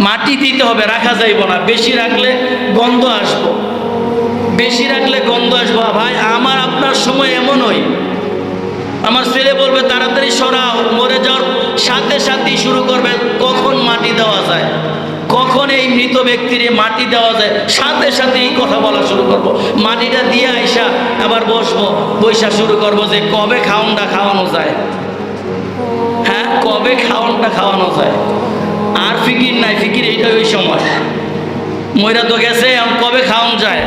মাটি দিতে হবে, রাখা যাইব না। বেশি রাখলে গন্ধ আসব। বেশি রাখলে গন্ধ আসব। ভাই, আমার আপনার সময় এমন এমনই আমার ছেলে বলবে, তাড়াতাড়ি সরাও, মরে যাওয়ার সাথে সাথেই শুরু করবে। কখন মাটি দেওয়া যায়? কখন এই মৃত ব্যক্তির মাটি দেওয়া যায়? সাথে সাথে এই কথা বলা শুরু করব। মাটিটা দিয়ে আইসা আবার বসবো বৈশা শুরু করব যে কবে খাওনটা খাওয়ানো যায়। হ্যাঁ কবে খাওয়ানটা খাওয়ানো যায়? ফিকির নাই, ফিকির এইটা ওই সময় ময়রা তো গেছে এখন কবে খাওয়ান যায়?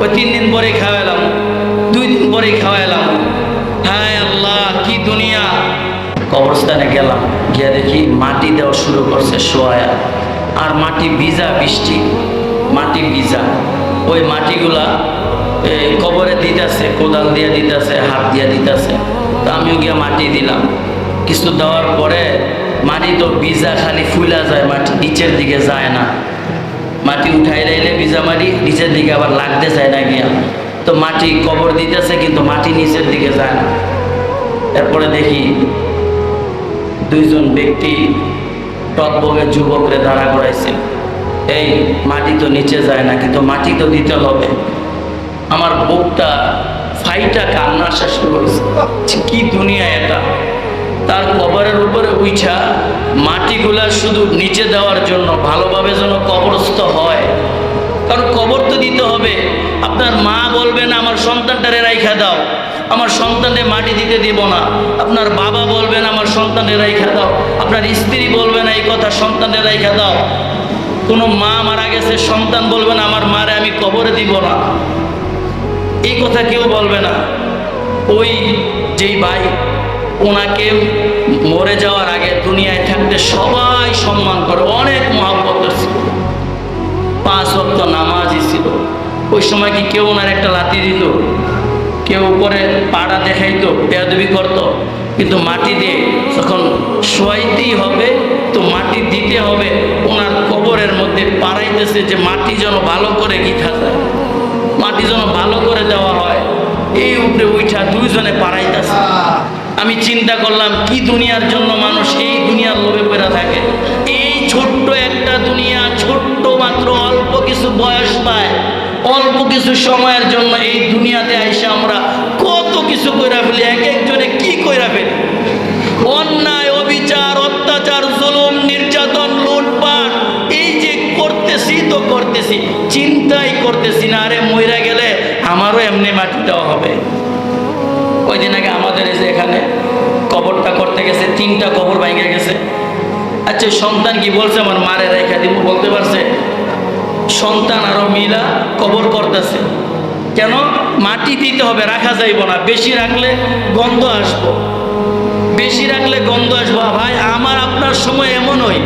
ওই তিন দিন পরেই খাওয়ালাম, দুই দিন পরেই খাওয়ালাম। হ্যাঁ আল্লাহ, কি দুনিয়া। কবরস্থানে গেলাম, গিয়ে দেখি মাটি দেওয়া শুরু করছে সোয়া। আর মাটি ভিজা, বৃষ্টি। মাটি ভিজা। ওই মাটিগুলা এই কবরে দিতেছে, কোদাল দিয়ে দিতেছে, হাত দিয়ে দিতেছে। তো আমিও গিয়ে মাটি দিলাম। কিছু দেওয়ার পরে মাটি তো ভিজা খালি ফুলা যায়, মাটি নিচের দিকে যায় না। মাটি উঠাই রাইলে ভিজা মাটি, নিচের দিকে আবার লাগতে চায় না গিয়া। তো মাটি কবর দিতেছে, কিন্তু মাটি নিচের দিকে যায় না। এরপরে দেখি দুইজন ব্যক্তি টকবগে যুবকরে দাঁড়া করাইছে। এই, মাটি তো নিচে যায় না, কিন্তু মাটি তো দিতে হবে। আমার বুকটা ফাইটা কান্না শুরু হয়েছে কি দুনিয়া এটা। তার কবরের উপরে উইছা মাটিগুলা শুধু নিচে দেওয়ার জন্য ভালোভাবে যেন কবরস্থ হয়। কারণ কবর তো দিতে হবে। আপনার মা বলবেন আমার সন্তানটারে রাইখা দাও। আমার সন্তানে মাটি দিতে দিব না। আপনার বাবা বলবেন আমার সন্তানের রাইখা দাও। আপনার স্ত্রী বলবেন এই কথা সন্তানের রাইখা দাও। কোনো মা মারা গেছে, সন্তান বলবেন আমার মারে আমি কবরে দিব না। এই কথা কেউ বলবে না। ওই যেই ভাই ওনাকে মরে যাওয়ার আগে দুনিয়ায় থাকতে সবাই সম্মান করে, অনেক মহাব্বত ছিল পাঁচ অক্ত নামাজই ছিল। ওই সময় কি কেউ ওনার একটা লাতি দিত? কেউ উপরে পাড়া দেখাইতো, বেয়াদবি করতো। কিন্তু মাটি দিয়ে যখন শোয়াইতেই হবে, তো মাটি দিতে হবে, ওনার কবরের মধ্যে পাড়াইতেছে যে মাটি যেন ভালো করে গিঠা যায়। মাটি যেন ভালো করে দেওয়া হয়। এই উপরে উঠা দুইজনে পাড়াইতেছে। আমি চিন্তা করলাম, কি দুনিয়ার জন্য মানুষ এই দুনিয়ার লোভে পেরা থাকে? এই ছোট্ট একটা দুনিয়া, ছোট্ট মাত্র অল্প কিছু বয়স পায়। অল্প কিছু সময়ের জন্য এই দুনিয়াতে আইসে আমরা কত কিছু কইরা ফেলি, এক একজনে কি কইরা ফেলি? অন্যায়, অবিচার, অত্যাচার, জুলুম, নির্যাতন, লুটপাট, এই যে করতেছি তো করতেছি, চিন্তাই করতেছি না, আরে মইরা গেলে আমারও এমনি মাটি দেওয়া হবে। ওই দিন আগে আমাদের এই যে এখানে কবরটা করতে গেছে, তিনটা কবর ভেঙে গেছে। আচ্ছা সন্তান কি বলছে? আমার মারে রেখা দিব, বলতে পারছে, সন্তান আরও মিলা কবর করতেছে। কেন? মাটি দিতে হবে, রাখা যাইব না, বেশি রাখলে গন্ধ আসব। বেশি রাখলে গন্ধ আসব ভাই, আমার আপনার সময় এমন এমনই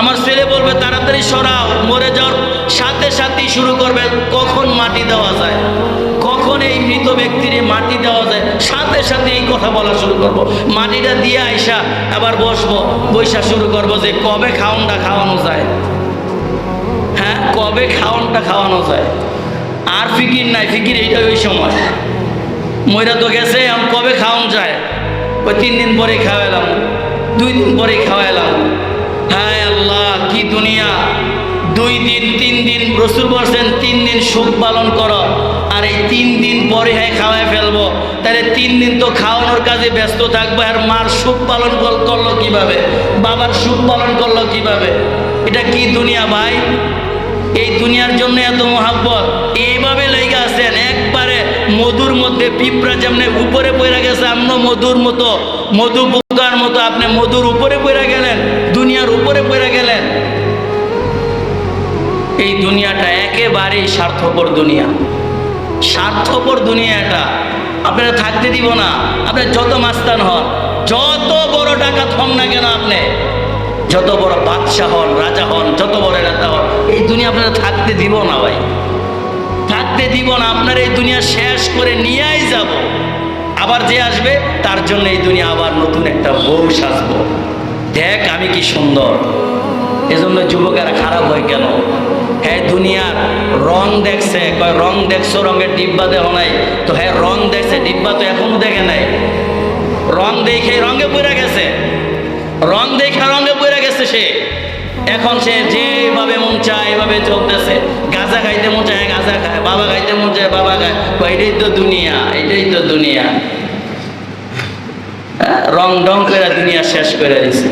আমার ছেলে বলবে, তাড়াতাড়ি সরাও, মরে যাওয়ার সাথে সাথেই শুরু করবে সাথে সাথে এই কথা বলা শুরু করব। মাটিটা দিয়ে আইসা আবার বসবো বৈশা শুরু করব যে কবে খাওনটা খাওয়ানো যায়। হ্যাঁ কবে খাওনটা খাওয়ানো যায়। আর ফিকির নাই, ফিকির এইটা ওই সময়। ময়রা তো গেছে এখন কবে খাওয়ান যায়? ওই তিন দিন পরে খাওয়ালাম দুই দিন পরে খাওয়ালাম হ্যাঁ আল্লাহ, কি দুনিয়া। দুই দিন, তিন দিন রসুল বলছেন, তিন দিন সুখ পালন করো। আর এই তিন দিন পরে হ্যাঁ খাওয়াই ফেলব। তাহলে তিন দিন তো খাওয়ানোর কাজে ব্যস্ত থাকব, আর মার সুখ পালন করল কীভাবে? বাবার সুখ পালন করল কীভাবে? এটা কি দুনিয়া ভাই? এই দুনিয়ার জন্য এত মহাব্বত? এইভাবে লেগে আছেন, একবারে মধুর মধ্যে পিঁপড়া যেমন উপরে পড়ে গেছে আপনি মধুর মতো, মধু পোকার মতো, আপনি মধুর উপরে পড়ে গেলেন, দুনিয়ার উপরে পড়ে গেলেন। এই দুনিয়াটা একেবারেই স্বার্থপর দুনিয়া। স্বার্থপর দুনিয়া এটা। আপনারা থাকতে দিব না। আপনার যত মাস্তান হন, যত বড় ডাকাত হন না কেন আপনি, যত বড় বাদশাহ হন, রাজা হন, যত বড় নেতা হন, এই দুনিয়া আপনারা থাকতে দিব না ভাই। থাকতে দিব না, আপনার এই দুনিয়া শেষ করে নিয়েই যাব। আবার যে আসবে, তার জন্য এই দুনিয়া আবার নতুন একটা বউ সাজবো। দেখ আমি কি সুন্দর। এজন্য যুবকেরা খারাপ হয় কেন? হ্যাঁ দুনিয়ার রং দেখছে কয় রং দেখছ রঙের ডিব্বা দেহ নাই। তো হ্যাঁ রং দেখছে ডিব্বা তো এখনও দেখে নাই। রং দেখে রঙে পড়ে গেছে। রং দেখে রঙে পড়ে গেছে সে। এখন সে যেভাবে মন চায় এভাবে চলতেছে। গাঁজা খাইতে মন চায় গাঁজা খায় বাবা খাইতে মন চায় বাবা খায়। এটাই তো দুনিয়া এটাই তো দুনিয়া। হ্যাঁ, রং ডং করে দুনিয়া শেষ করে দিছে।